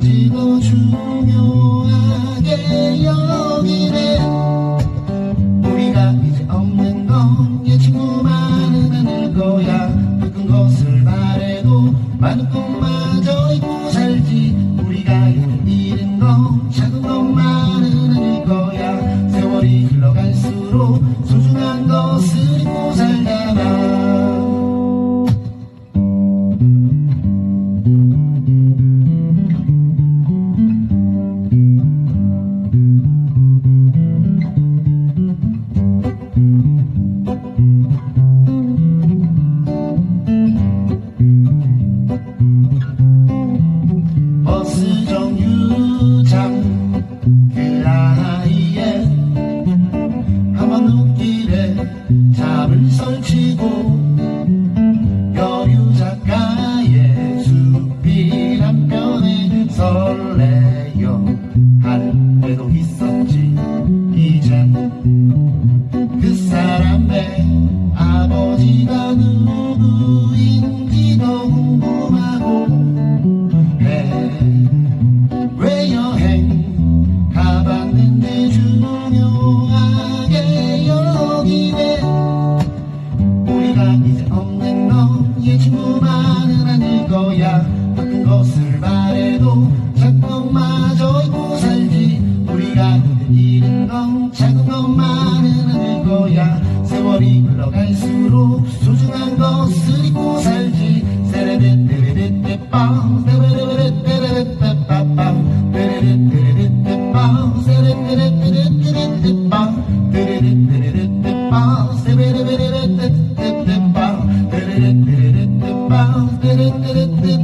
지도 중요하게 여기네. 우리가 이제 없는 건얘 친구만은 않을 거야. 바꾼 것을 말해도 많은 꿈마저 잊고 살지. 우리가 이제 잃은 건 작은 他们放弃。 아니라 것을 말해도 작품마저 잊고 살기 우리가 눈에 잃은 건 작은 것만은 아닐 거야. 세월이 흘러갈수록 Bum.